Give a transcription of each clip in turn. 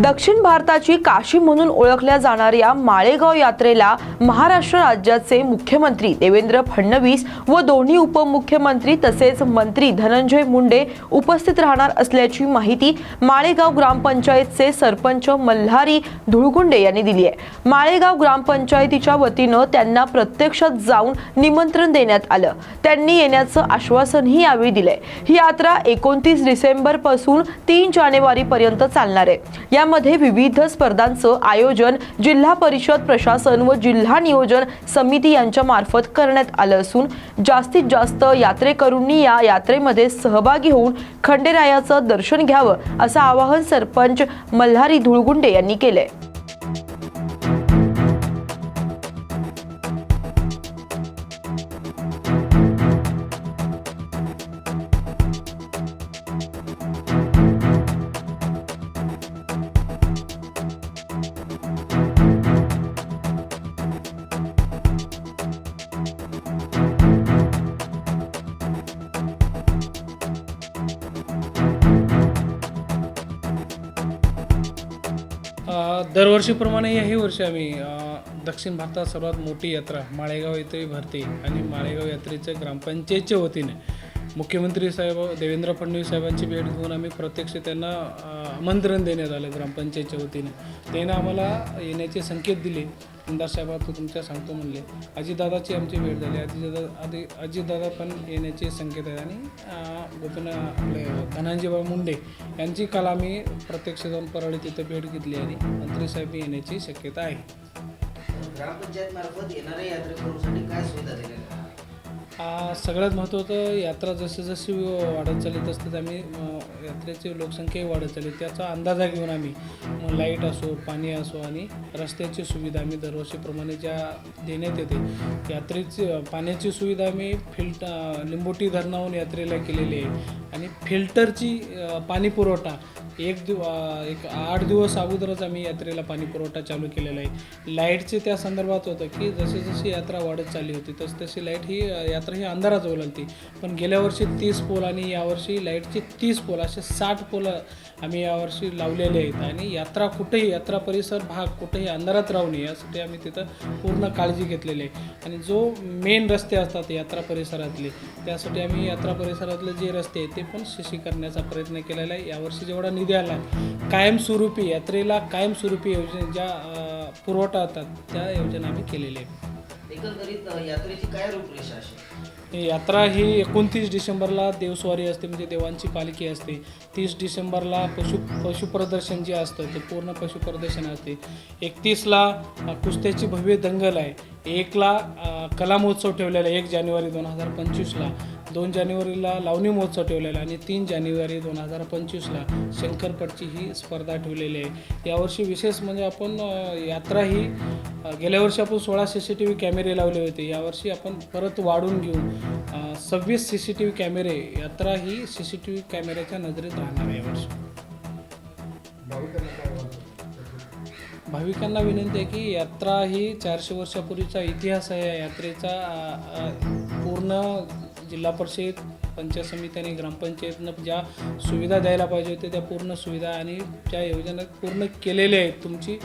दक्षिण भारताची काशी म्हणून ओळखल्या जाणाऱ्या माळेगाव यात्रेला महाराष्ट्र राज्याचे मुख्यमंत्री देवेंद्र फडणवीस व दोन्ही उपमुख्यमंत्री तसेच मंत्री धनंजय मुंडे उपस्थित राहणार असल्याची माहिती माळेगाव ग्रामपंचायतचे सरपंच मल्हारी धुळगुंडे यांनी दिली आहे. माळेगाव ग्रामपंचायतीच्या वतीनं त्यांना प्रत्यक्षात जाऊन निमंत्रण देण्यात आलं. त्यांनी येण्याचं आश्वासनही यावेळी दिलंय. ही यात्रा एकोणतीस डिसेंबरपासून तीन जानेवारी पर्यंत चालणार आहे. या जिल्ह्यामध्ये विविध स्पर्धांचं आयोजन जिल्हा परिषद प्रशासन व जिल्हा नियोजन समिती यांच्या मार्फत करण्यात आलं असून जास्तीत जास्त यात्रेकरूंनी या यात्रेमध्ये सहभागी होऊन खंडेरायाचं दर्शन घ्यावं असं आवाहन सरपंच मल्हारी धुळगुंडे यांनी केलंय. दरवर्षीप्रमाणे याही वर्षी आम्ही दक्षिण भारतात सर्वात मोठी यात्रा माळेगाव येथे भरते आणि माळेगाव यात्रेच्या ग्रामपंचायतच्या वतीने मुख्यमंत्री साहेब देवेंद्र फडणवीस साहेबांची भेट घेऊन आम्ही प्रत्यक्ष त्यांना आमंत्रण देण्यात आलं ग्रामपंचायतच्या वतीने. त्यांना आम्हाला येण्याचे संकेत दिले. आमदार साहेब आता तुमच्या सांगतो म्हणले. अजितदादाची आमची भेट झाली. अजितदादा आधी अजितदादा पण येण्याचे संकेत आहेत. आणि गोपन आपले धनंजयबाब मुंडे यांची काल आम्ही प्रत्यक्ष जाऊन परळी तिथे भेट घेतली आणि मंत्री साहेब येण्याची शक्यता आहे. ग्रामपंचायतमार्फत येणाऱ्या यात्रेकरूंसाठी काय सुविधा दिलेल्या सगळ्यात महत्त्वाचं यात्रा जशी जशी वाढत चालली तसं आम्ही यात्रेची लोकसंख्याही वाढत चालली. त्याचा अंदाजा घेऊन आम्ही लाइट असो पाणी असो आणि रस्त्याची सुविधा आम्ही दरवर्षीप्रमाणे ज्या देण्यात येते यात्रेची पाण्याची सुविधा आम्ही फिल्ट लिंबोटी धरणाहून यात्रेला केलेली आहे. आणि फिल्टरची पाणी पुरवठा एक दिव एक आठ दिवस अगोदरच आम्ही यात्रेला पाणी पुरवठा चालू केलेला आहे. लाईटचे त्या संदर्भात होतं की जशी जशी यात्रा वाढत चालली होती तस तशी लाइट ही यात्रा ही अंधारात ओलालती पण गेल्या वर्षी तीस पोल आणि यावर्षी लाईटचे तीस पोल असे साठ पोल आम्ही यावर्षी लावलेले आहेत. आणि यात्रा कुठेही यात्रा परिसर भाग कुठेही अंधारात राहू नये यासाठी आम्ही तिथं पूर्ण काळजी घेतलेली आहे. आणि जो मेन रस्ते असतात यात्रा परिसरातले त्यासाठी आम्ही यात्रा परिसरातले जे रस्ते आहेत ते पण शिशी करण्याचा प्रयत्न केलेला आहे. यावर्षी जेवढा निधी आहे कायमस्वरूपी यात्रेला कायमस्वरूपी योजना ज्या पुरवठा होतात त्या योजना आम्ही केलेल्या आहेत. एकंदरीत अ, यात्रेची काय रूपरेषा असेल ही यात्रा ही एकोणतीस डिसेंबरला देवस्वारी असते म्हणजे देवांची पालखी असते. तीस डिसेंबरला पशु पशुप्रदर्शन जे असतं ते पूर्ण पशुप्रदर्शन असते. एकतीसला कुस्त्याची भव्य दंगल आहे. एकला कला महोत्सव ठेवलेला आहे एक जानेवारी दोन हजार पंचवीसला. दोन जानेवारीला लावणी महोत्सव ठेवलेला आहे आणि तीन जानेवारी दोन हजार पंचवीसला शंकरपटची ही स्पर्धा ठेवलेली आहे. यावर्षी विशेष म्हणजे आपण यात्रा ही गेल्या वर्षी आपण सोळा सी सी टी व्ही कॅमेरे लावले होते. यावर्षी आपण परत वाढून घेऊन सव्वीस सी सी टी व्ही कॅमेरे यात्रा ही सी सी टी व्ही कॅमेऱ्याच्या नजरेत राहणार आहे यावर्षी. भाविकांना विनंती आहे की यात्रा ही चारशे वर्षापूर्वीचा इतिहास आहे. या यात्रेचा पूर्ण जिल्हा परिषद पंचायत समिती आणि ग्रामपंचायतनं ज्या सुविधा द्यायला पाहिजे होत्या त्या पूर्ण सुविधा आणि ज्या योजना पूर्ण केलेल्या आहेत तुमची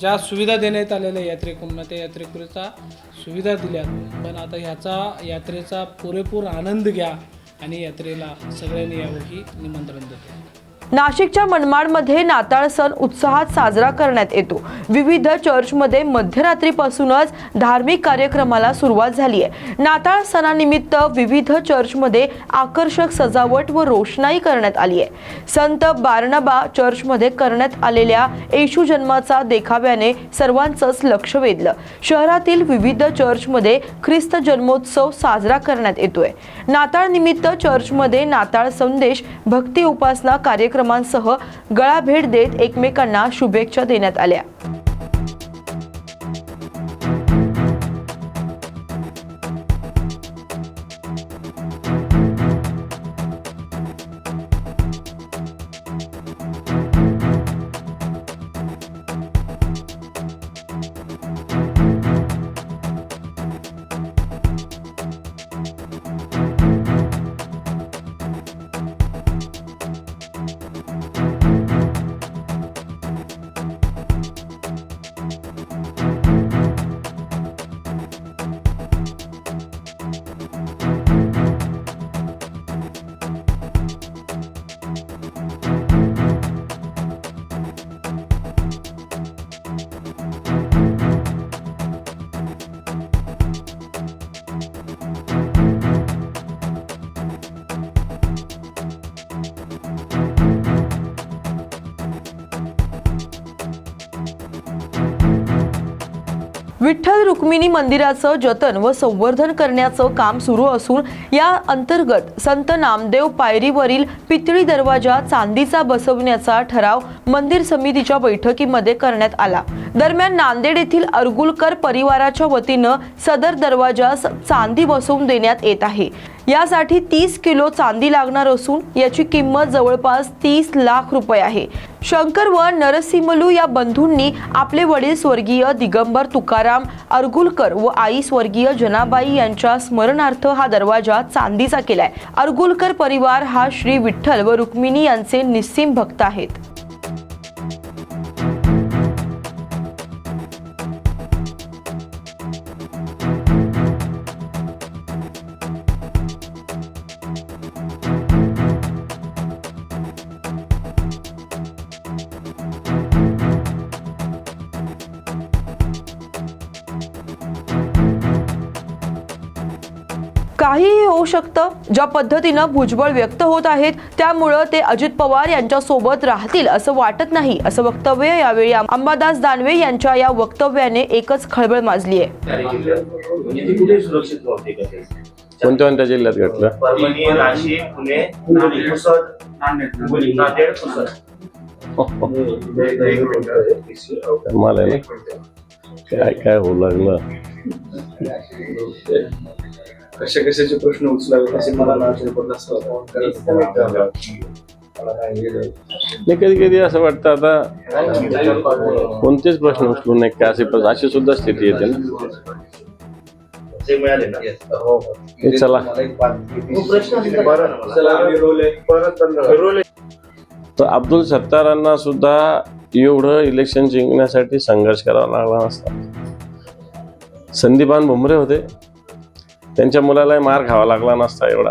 ज्या सुविधा देण्यात आलेल्या यात्रेकरूंना त्या यात्रेकरूचा सुविधा दिल्यात. पण आता ह्याचा यात्रेचा पुरेपूर आनंद घ्या आणि यात्रेला सगळ्यांनी यावं ही निमंत्रण देतो. नाशिकच्या मनमाडमध्ये नाताळ सण उत्साहात साजरा करण्यात येतो. विविध चर्चमध्ये मध्यरात्रीपासूनच धार्मिक कार्यक्रमाला सुरुवात झाली आहे. नाताळ सणानिमित्त विविध चर्चमध्ये आकर्षक सजावट व रोषणाई करण्यात आली आहे. संत बारणबा चर्चमध्ये करण्यात आलेल्या येशू जन्माचा देखाव्याने सर्वांचंच लक्ष वेधलं. शहरातील विविध चर्चमध्ये ख्रिस्त जन्मोत्सव साजरा करण्यात येतोय. नाताळ निमित्त चर्चमध्ये नाताळ संदेश भक्ती उपासना कार्यक्रमांसह गळाभेट देत एकमेकांना शुभेच्छा देण्यात आल्या. रुक्मिणी मंदिराचं जतन व संवर्धन करण्याचं काम सुरू असून या अंतर्गत संत नामदेव पायरीवरील पितळी दरवाजा चांदीचा बसवण्याचा ठराव मंदिर समितीच्या बैठकीमध्ये करण्यात आला. दरम्यान नांदेड येथील अर्गुलकर परिवाराच्या वतीनं सदर दरवाजास चांदी बसवून देण्यात येत आहे. यासाठी तीस किलो चांदी लागणार असून याची किंमत जवळपास तीस लाख रुपये आहे. शंकर व नरसिंहलू या बंधूंनी आपले वडील स्वर्गीय दिगंबर तुकाराम अर्गुलकर व आई स्वर्गीय जनाबाई यांच्या स्मरणार्थ हा दरवाजा चांदीचा केलाय. अर्गुलकर परिवार हा श्री विठ्ठल व रुक्मिणी यांचे निस्सीम भक्त आहेत. काहीही होऊ शकतं. ज्या पद्धतीनं भुजबळ व्यक्त होत आहेत त्यामुळं ते अजित पवार यांच्या सोबत राहतील असं वाटत नाही असं वक्तव्य यावेळी अंबादास दानवे यांच्या या वक्तव्याने एकच खळबळ माजली आहे. म्हणजे? कोणत्या कोणत्या जिल्ह्यात घडलं? परभणी नाशिक पुणे पुसद. नांदेड. पुसद. मला काय होऊ लागलं? कशा कशाचे प्रश्न उचलावे असे मला नाही. कधी कधी असं वाटतं आता कोणतेच प्रश्न उचलू नये का असे प्रश्न अशी सुद्धा स्थिती येते ना. हे. चला. तर अब्दुल सत्तारांना सुद्धा एवढं इलेक्शन जिंकण्यासाठी संघर्ष करावा लागला नसता. संदीपान भुमरे होते. त्यांच्या मुलालाही मार खावा लागला नसता एवढा.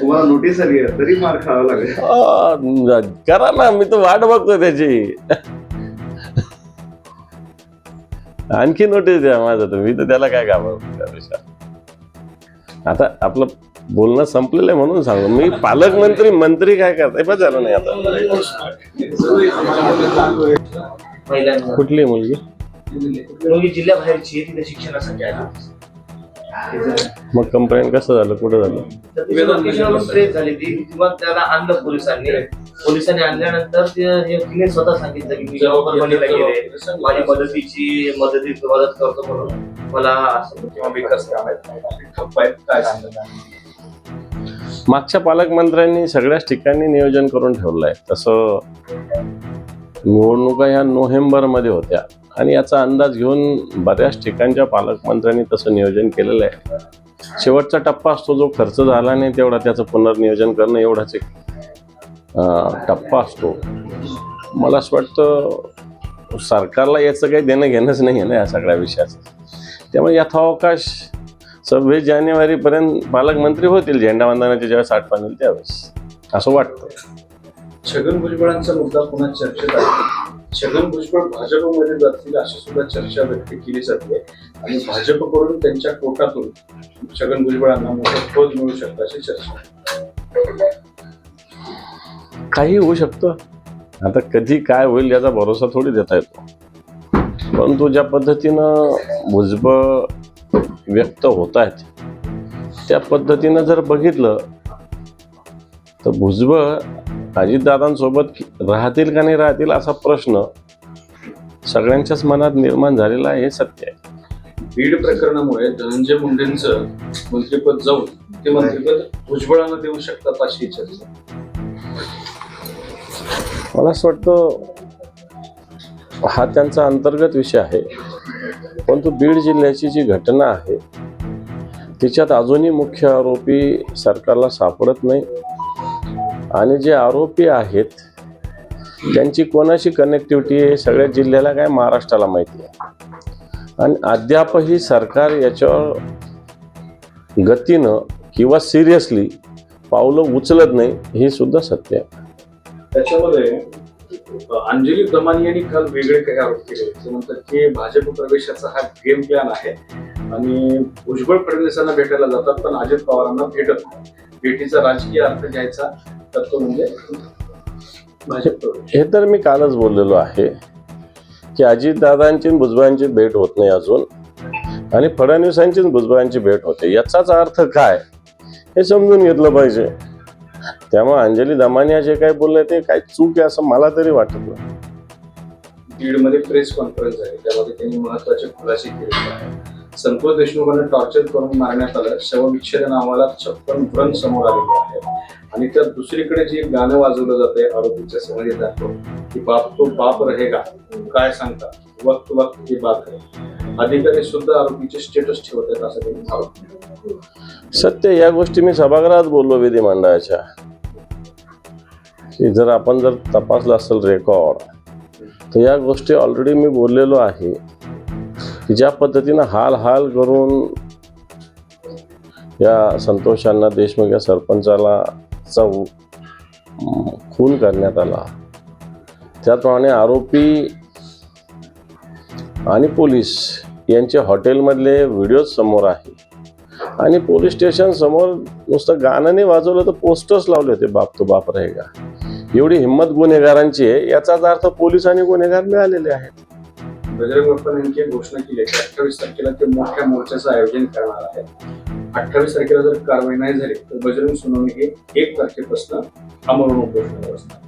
तुम्हाला नोटीस आली आहे, तरी मार खावा लागेल. आ, करा ना मी तर वाट बघतो त्याची. आणखी नोटीस द्या माझं मी तर त्याला काय घाबरतो त्यापेक्षा. आता आपलं बोलणं संपलेलं आहे म्हणून सांगू मी पालकमंत्री मंत्री काय करताय बस झालं नाही आता. कुठली मुलगी? मुलगी जिल्ह्याबाहेरची आहे, तिथे शिक्षणासाठी आली मग कंप्लेंट कसं झालं? कुठं झालं? ट्रेस झाली ती? मग त्याला आणलं पोलिसांनी? पोलिसांनी आणल्यानंतर ते- हे तिने स्वतः सांगितलं की मी परभणीला गेले. माझी मदतीची मदती मदत करतो म्हणून. मला असं किंवा विकास काम आहेत. काय मागच्या पालकमंत्र्यांनी सगळ्याच ठिकाणी नियोजन करून ठेवलं आहे तसं निवडणुका ह्या नोव्हेंबरमध्ये होत्या. आणि याचा अंदाज घेऊन बऱ्याच ठिकाणच्या पालकमंत्र्यांनी तसं नियोजन केलेलं आहे. शेवटचा टप्पा असतो जो खर्च झाला नाही तेवढा त्याचं पुनर्नियोजन करणं एवढाच एक टप्पा असतो. मला असं वाटतं सरकारला याचं काही देणं घेणंच नाही आहे ना या सगळ्या विषयाचं. त्यामुळे यथावकाश सव्वीस जानेवारीपर्यंत पालकमंत्री होतील झेंडावंदनाच्या ज्यावेळेस आठवण येईल त्यावेळेस. असं वाटतं. छगन भुजबळांचा मुद्दा पुन्हा चर्चेत आहे छगन भुजबळ भाजपमध्ये जातील अशी सुद्धा चर्चा व्यक्त केली जाते. आणि भाजपकडून त्यांच्या कोटातून छगन भुजबळांना मोठं पद मिळू शकतं अशी चर्चा काही होऊ शकतं. आता कधी काय होईल याचा भरोसा थोडी देता येतो. परंतु ज्या पद्धतीनं भुजबळ व्यक्त होत आहेत त्या पद्धतीनं जर बघितलं तर भुजबळ अजितदादांसोबत राहतील का नाही राहतील असा प्रश्न सगळ्यांच्याच मनात निर्माण झालेला आहे हे सत्य आहे. बीड प्रकरणामुळे धनंजय मुंडेंचं मंत्रिपद जाऊन ते मंत्रिपद भुजबळांना देऊ शकतात अशी चर्चा. मला असं वाटतं हा त्यांचा अंतर्गत विषय आहे. परंतु बीड जिल्ह्याची जी घटना आहे तिच्यात अजूनही मुख्य आरोपी सरकारला सापडत नाही. आणि जे आरोपी आहेत त्यांची कोणाशी कनेक्टिव्हिटी आहे सगळ्या जिल्ह्याला काय महाराष्ट्राला माहिती आहे. आणि अद्यापही सरकार याच्यावर गतीनं किंवा सिरियसली पावलं उचलत नाही हे सुद्धा सत्य आहे. त्याच्यामध्ये अंजली दमानी यांनी काल वेगळे काही आरोप केले. ते म्हणतात की भाजप प्रवेशाचा हा गेम प्लॅन आहे आणि भुजबळ फडणवीसांना भेटायला जातात पण अजित पवारांना भेटत नाही. भेटीचा राजकीय अर्थ घ्यायचा तर तो म्हणजे हे तर मी कालच बोललेलो आहे की अजितदादांची भुजबळांची भेट होत नाही अजून आणि फडणवीसांची आणि भुजबळांची भेट होते. याचाच अर्थ काय? हे समजून घेतलं पाहिजे. त्यामुळे अंजली दमानिया जे काय बोलले ते काय चूक आहे असं मला तरी वाटत नाही. बीडमध्ये प्रेस कॉन्फरन्स झाली. त्यामध्ये त्यांनी महत्त्वाचे खुलासे केले. संतोष देशमुखांना टॉर्चर करून मारण्यात आलं. शवविच्छेदन आम्हाला छप्पन व्रण समोर आलेले आहेत. आणि त्यात दुसरीकडे जे गाणं वाजवलं जाते आरोपीच्या समोर दाखव की बाप तो बाप रहेगा. काय सांगता वक्त वक्त की बात आहे अधिकारी सुद्धा आरोपीचे स्टेटस ठेवत आहेत असं त्यांनी आरोप सत्य या गोष्टी मी सभागृहात बोललो विधिमंडळाच्या. की जर आपण जर तपासलं असेल रेकॉर्ड तर या गोष्टी ऑलरेडी मी बोललेलो आहे. की ज्या पद्धतीनं हाल हाल करून या संतोषांना देशमुख या सरपंचाला चा खून करण्यात आला. त्याचप्रमाणे आरोपी आणि पोलीस यांचे हॉटेलमधले व्हिडिओ समोर आहे. आणि पोलीस स्टेशन समोर नुसतं गाणं नाही वाजवलं तर पोस्टर्स लावले होते बाप तो बाप रहेगा एवढी हिंमत गुन्हेगारांची आहे याचाच अर्थ पोलीस आणि गुन्हेगार मिळालेले आहेत. बजरंग बाप्पा यांची घोषणा केली की अठ्ठावीस तारखेला ते मोठ्या मोर्चाचं आयोजन करणार आहे. अठ्ठावीस तारखेला जर कारवाई नाही झाली तर बजरंग सोनवणे हे एक तारखेपासून अमरण उपोषणावर असतात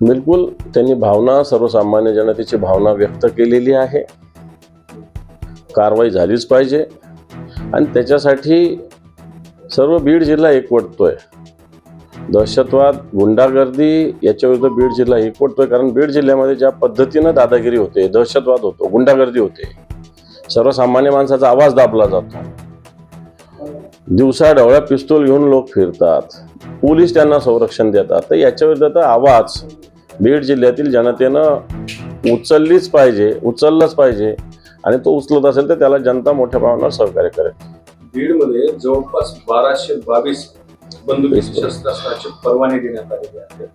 बिलकुल त्यांनी भावना सर्वसामान्य जनतेची भावना व्यक्त केलेली आहे. कारवाई झालीच पाहिजे. आणि त्याच्यासाठी सर्व बीड जिल्हा एकवटतोय. दहशतवाद गुंडागर्दी याच्याविरुद्ध बीड जिल्हा एकवटतोय कारण बीड जिल्ह्यामध्ये ज्या पद्धतीनं दादागिरी होते दहशतवाद होतो गुंडागर्दी होते सर्वसामान्य माणसाचा आवाज दाबला जातो. दिवसा डवळ्या पिस्तूल घेऊन लोक फिरतात. पोलीस त्यांना संरक्षण देतात. तर याच्या विरुद्ध आवाज बीड जिल्ह्यातील जनतेनं उचललीच पाहिजे उचललंच पाहिजे. आणि तो उचलत असेल तर त्याला जनता मोठ्या प्रमाणावर सहकार्य करेल. बीडमध्ये जवळपास बाराशे बावीस बंदुकीचे शस्त्रास्त्राचे परवाने देण्यात आलेले आहेत.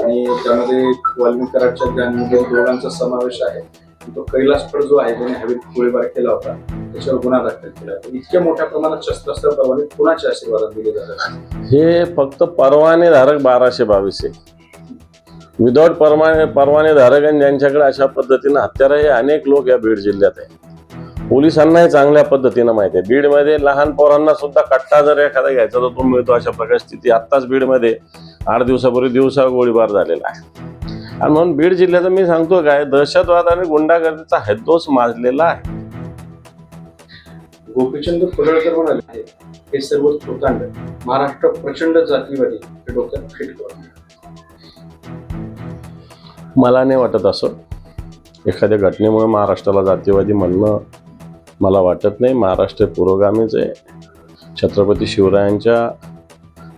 आणि त्यामध्ये वाल्मिकराच्या कराडच्या दोघांचा समावेश आहे. तो कैलासफड जो आहे त्याने हवेत गोळीबार केला होता. त्याच्यावर गुन्हा दाखल केला तर इतक्या मोठ्या प्रमाणात शस्त्रास्त्र परवाने कुणाच्या आशीर्वादात दिले जातात? हे फक्त परवाने धारक बाराशे बावीस आहे विदाऊट परवाने परवाने धारक आणि ज्यांच्याकडे अशा पद्धतीनं हत्यारं हे अनेक लोक या बीड जिल्ह्यात आहे पोलिसांनाही चांगल्या पद्धतीनं माहिती आहे. बीडमध्ये लहान पोरांना सुद्धा कट्टा जर एखादा घ्यायचा तर तो मिळतो अशा प्रकारची स्थिती. आत्ताच बीडमध्ये आठ दिवसापूर्वी दिवसा गोळीबार झालेला आहे. आणि म्हणून बीड जिल्ह्याचं मी सांगतो काय दहशतवाद आणि गुंडागर्दीचा हैदोस माजलेला आहे. गोपीचंद पडळकर म्हणाले हे सर्व थोतांड महाराष्ट्र प्रचंड जातीवादी हे डोक्यात फिट करून मला नाही वाटत असं. एखाद्या घटनेमुळे महाराष्ट्राला जातीवादी म्हणणं मला वाटत नाही. महाराष्ट्र पुरोगामीच आहे. छत्रपती शिवरायांच्या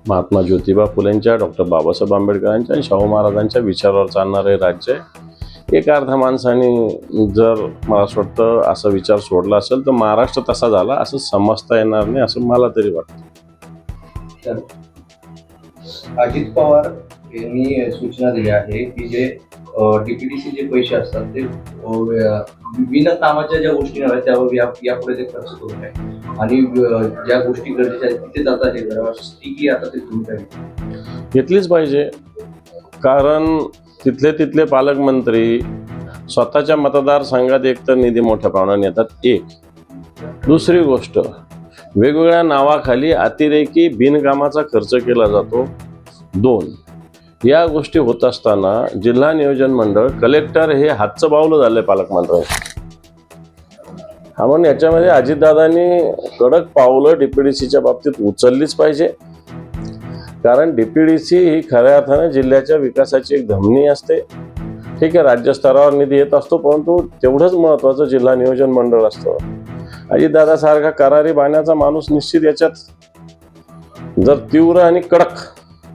महात्मा ज्योतिबा फुलेंच्या डॉक्टर बाबासाहेब आंबेडकरांच्या आणि शाहू महाराजांच्या विचारावर चालणारे हे राज्य आहे. एक अर्धा माणसाने जर मला असं वाटतं असा विचार सोडला असेल तर महाराष्ट्र तसा झाला असं समजता येणार नाही असं मला तरी वाटतं. अजित पवार यांनी सूचना दिल्या आहे की जे डीपीडीसी जे पैसे असतात ते विना कामाच्या ज्या गोष्टी नव्हे त्यावर या यापुढे ते खर्च करू नये आणि ज्या गोष्टी गरजेच्या आहेत तिथे जाता हे करावं आता ते तुम्ही घेतली. घेतलीच पाहिजे. कारण तिथले तिथले पालकमंत्री स्वतःच्या मतदारसंघात एकतर निधी मोठ्या प्रमाणात येतात एक. दुसरी गोष्ट वेगवेगळ्या नावाखाली अतिरेकी बिनकामाचा खर्च केला जातो दोन. या गोष्टी होत असताना जिल्हा नियोजन मंडळ कलेक्टर हे हातचं बावलं झालंय पालकमंत्र्यांचं हा म्हणून याच्यामध्ये अजितदादांनी कडक पावलं डीपीडीसीच्या बाबतीत उचललीच पाहिजे. कारण डीपीडीसी ही खऱ्या अर्थाने जिल्ह्याच्या विकासाची एक धमनी असते. ठीक आहे राज्यस्तरावर निधी येत असतो परंतु तेवढंच महत्त्वाचं जिल्हा नियोजन मंडळ असतं. अजितदादासारखा करारी बाण्याचा माणूस निश्चित याच्यात जर तीव्र आणि कडक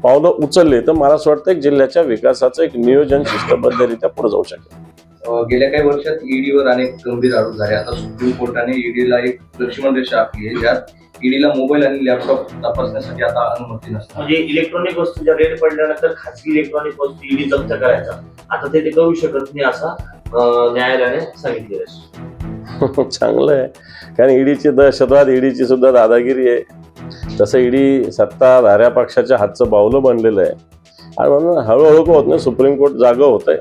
पावलं उचलले तर मला असं वाटतं एक जिल्ह्याच्या विकासाचं एक नियोजन शिस्तबद्धरित्या पुढे जाऊ शकेल. गेल्या काही वर्षात ईडीवर अनेक गंभीर आरोप झाले. आता सुप्रीम कोर्टाने ईडीला एक लक्ष्मण रेषा आखली आहे. ज्यात ईडीला मोबाईल आणि लॅपटॉप तपासण्यासाठी आता अनुमती नसणार. म्हणजे इलेक्ट्रॉनिक वस्तूच्या रेट पडल्यानंतर खासगी इलेक्ट्रॉनिक वस्तू ईडी जप्त करायचा. आता ते ते करू शकत नाही असा न्यायालयाने सांगितलेलं आहे. चांगलं आहे. कारण ईडीची दहशतवाद ईडीची सुद्धा दादागिरी आहे. तसं ईडी सत्ताधाऱ्या पक्षाच्या हातचं बावलं बनलेलं आहे. आणि म्हणून हळूहळू होत नाही सुप्रीम कोर्ट जागं होत आहे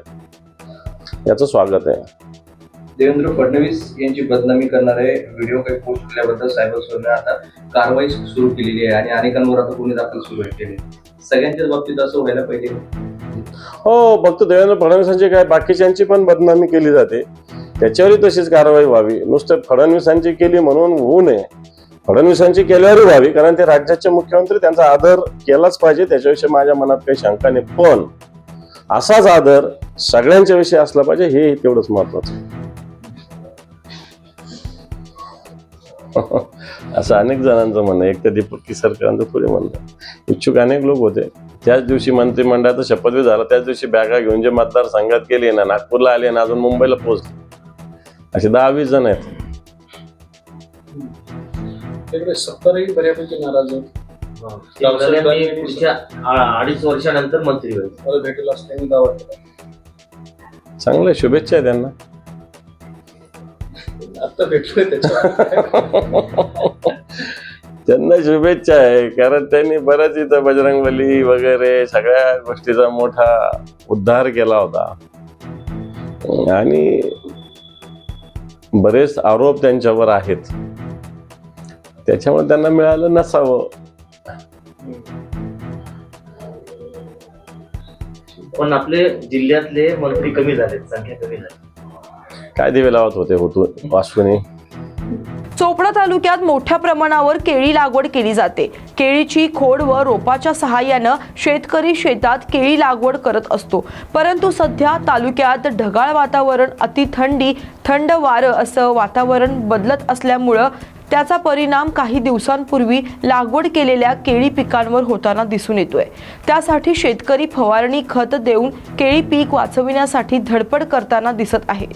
याचं स्वागत आहे. देवेंद्र फडणवीस यांची बदनामी करणारे व्हिडिओ काही पोस्ट केल्याबद्दल सायबर सेलने आता. कारवाई सुरू केलेली आहे आणि अनेकांवर आता गुन्हे दाखल सुरू केले सगळ्यांच्याच बाबतीत असं व्हायला पाहिजे. हो फक्त देवेंद्र फडणवीसांची काय बाकीच्यांची पण बदनामी केली जाते. त्याच्यावरही तशीच कारवाई व्हावी. नुसतं फडणवीसांची केली म्हणून होऊ नये. फडणवीसांची केल्यावर व्हावी कारण ते राज्याचे मुख्यमंत्री त्यांचा आदर केलाच पाहिजे. त्याच्याविषयी माझ्या मनात काही शंका नाही. पण असाच आदर सगळ्यांच्या विषयी असला पाहिजे हे तेवढंच महत्वाचं असं अनेक जणांचं म्हणणं एक तर दीपक किसरकरांचं पुढे म्हणणं इच्छुक अनेक लोक होते. त्याच दिवशी मंत्रिमंडळाचा शपथविधी झाला. त्याच दिवशी बॅगा घेऊन जे मतदारसंघात गेले ना नागपूरला आले ना अजून मुंबईला पोहोचले. असे दहा वीस जण आहेत. त्याकडे सत्तारही बऱ्यापैकी नाराज आहेत ते म्हणाले, मी पुढच्या आ- अडीच वर्षानंतर मंत्री होईल. मला भेटेल असं त्यांनी दावा केला. चांगल्या शुभेच्छा आहे त्यांना आता भेटलोय त्याच्या त्यांना शुभेच्छा आहे कारण त्यांनी बऱ्याच इथं बजरंगबली वगैरे सगळ्या गोष्टीचा मोठा उद्धार केला होता. आणि बरेच आरोप त्यांच्यावर आहेत. त्याच्यामुळे त्यांना मिळालं नसावं. पण आपले जिल्ह्यातले मंत्री कमी झालेत संख्या कमी झाली. काय दिवे लावत होते होतो अश्विनी चोपडा तालुक्यात मोठ्या प्रमाणावर केळी लागवड केली जाते. केळीची खोड व रोपाच्या सहाय्यानं शेतकरी शेतात केळी लागवड करत असतो. परंतु सध्या तालुक्यात ढगाळ वातावरण अति थंडी थंड वारं असं वातावरण बदलत असल्यामुळं त्याचा परिणाम काही दिवसांपूर्वी लागवड केलेल्या केळी पिकांवर होताना दिसून येतोय. त्यासाठी शेतकरी फवारणी खत देऊन केळी पीक वाचविण्यासाठी धडपड करताना दिसत आहे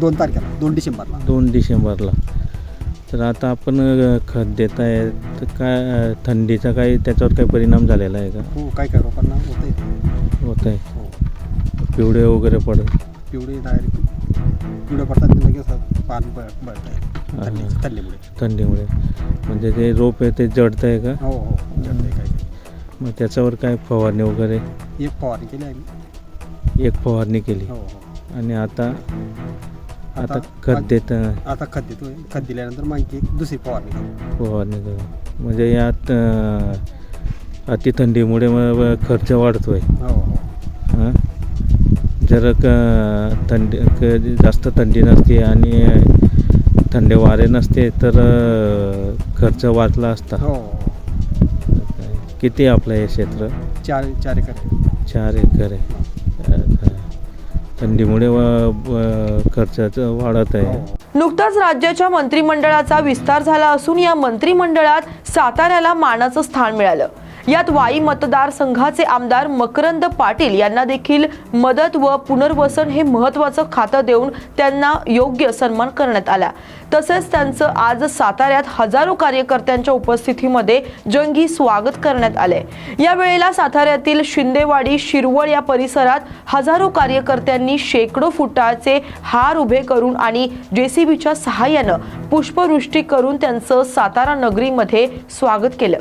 दोन तारखेला दोन डिसेंबरला. दोन डिसेंबरला. तर आता आपण अ, खत देत आहे तर काय अ, थंडीचा काही त्याच्यावर काही परिणाम झालेला आहे का? हो काय काय लोकांना होते होत आहे हो. पिवळे वगैरे पडत? पिवळे डायरेक्ट पिवळे पडतात ते लगेच पान बळत आहे थंडी थंडीमुळे. थंडीमुळे. म्हणजे ते रोप आहे ते जडत आहे का? हो हो जडतंय काय काय मग त्याच्यावर काय फवारणी वगैरे? एक फवारणी केली आम्ही. एक फवारणी केली. हो हो. आणि आता आता खत देत आता खत देतोय. खत दिल्यानंतर मग एक दुसरी फवारणी करू. फवारणी करू. म्हणजे यात अ, अतिथंडीमुळे मग खर्च वाढतोय. हो हो. हां? जर क थंडी क जास्त थंडी नसते आणि थंडे वारे नसते तर अ, खर्च वाचला असता. हो. हो किती आपलं हे क्षेत्र? चार चार एकर. आहे. चार एकर आहे. थंडीमुळे खर्चाचं वाढत आहे. नुकताच राज्याच्या मंत्रिमंडळाचा विस्तार झाला असून या मंत्रिमंडळात साताऱ्याला मानाचं स्थान मिळालं. यात वाई मतदारसंघाचे आमदार मकरंद पाटील यांना देखील मदत व पुनर्वसन हे महत्वाचं खातं देऊन त्यांना योग्य सन्मान करण्यात आला. तसेच त्यांचं आज साताऱ्यात हजारो कार्यकर्त्यांच्या उपस्थितीमध्ये जंगी स्वागत करण्यात आले या वेळेला साताऱ्यातील शिंदेवाडी शिरवळ या परिसरात हजारो कार्यकर्त्यांनी शेकडो फुटाचे हार उभे करून आणि जेसीबीच्या सहाय्यानं पुष्पवृष्टी करून त्यांचं सातारा नगरीमध्ये स्वागत केलं.